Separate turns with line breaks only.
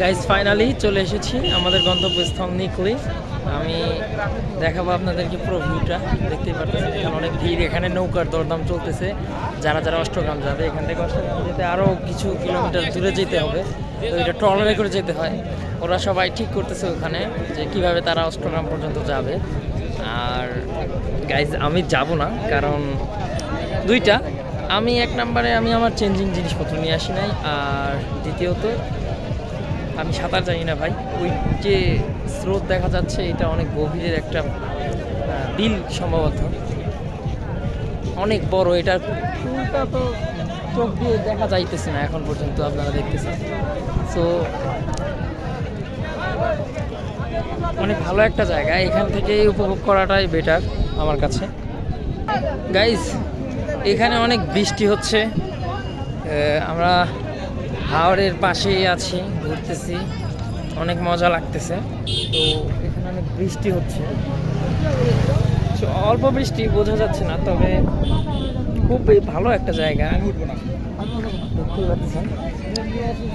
Guys finally চলে এসেছি আমাদের গন্তব্যস্থল নিকলি। আমি দেখাবো আপনাদেরকে পুরো ভিউটা দেখতেই পাচ্ছেন এখানে অনেক ভিড়, এখানে নৌকার দরদাম চলতেছে। যারা যারা অষ্টগ্রাম যাবে, এখান থেকে অষ্টগ্রাম যেতে আরও কিছু কিলোমিটার দূরে যেতে হবে। তো এটা ট্রলারে করে যেতে হয়। ওরা সবাই ঠিক করতেছে ওখানে যে কীভাবে তারা অষ্টগ্রাম পর্যন্ত যাবে। আর গাইজ আমি যাব না, কারণ দুইটা। আমি এক নম্বরে আমি আমার চেঞ্জিং জিনিসপত্র নিয়ে আসি নাই। আর দ্বিতীয়ত আমি সাঁতার জানি না ভাই। ওই যে স্রোত দেখা যাচ্ছে, এটা অনেক গভীরের একটা বিল সম্ভবত। অনেক বড় এটার চুলটা তো চোখ দিয়ে দেখা যাইতেছে না এখন পর্যন্ত আপনারা দেখতেছেন। সো অনেক ভালো একটা জায়গা, এখান থেকেই উপভোগ করাটাই বেটার আমার কাছে। গাইজ এখানে অনেক বৃষ্টি হচ্ছে। আমরা হাওড়ের পাশেই আছি ঘুরতেছি। অনেক মজা লাগতেছে। তো এখানে অনেক বৃষ্টি হচ্ছে। অল্প বৃষ্টি বোঝা যাচ্ছে না তবে খুব ভালো একটা জায়গা। দেখতে পাচ্ছেন।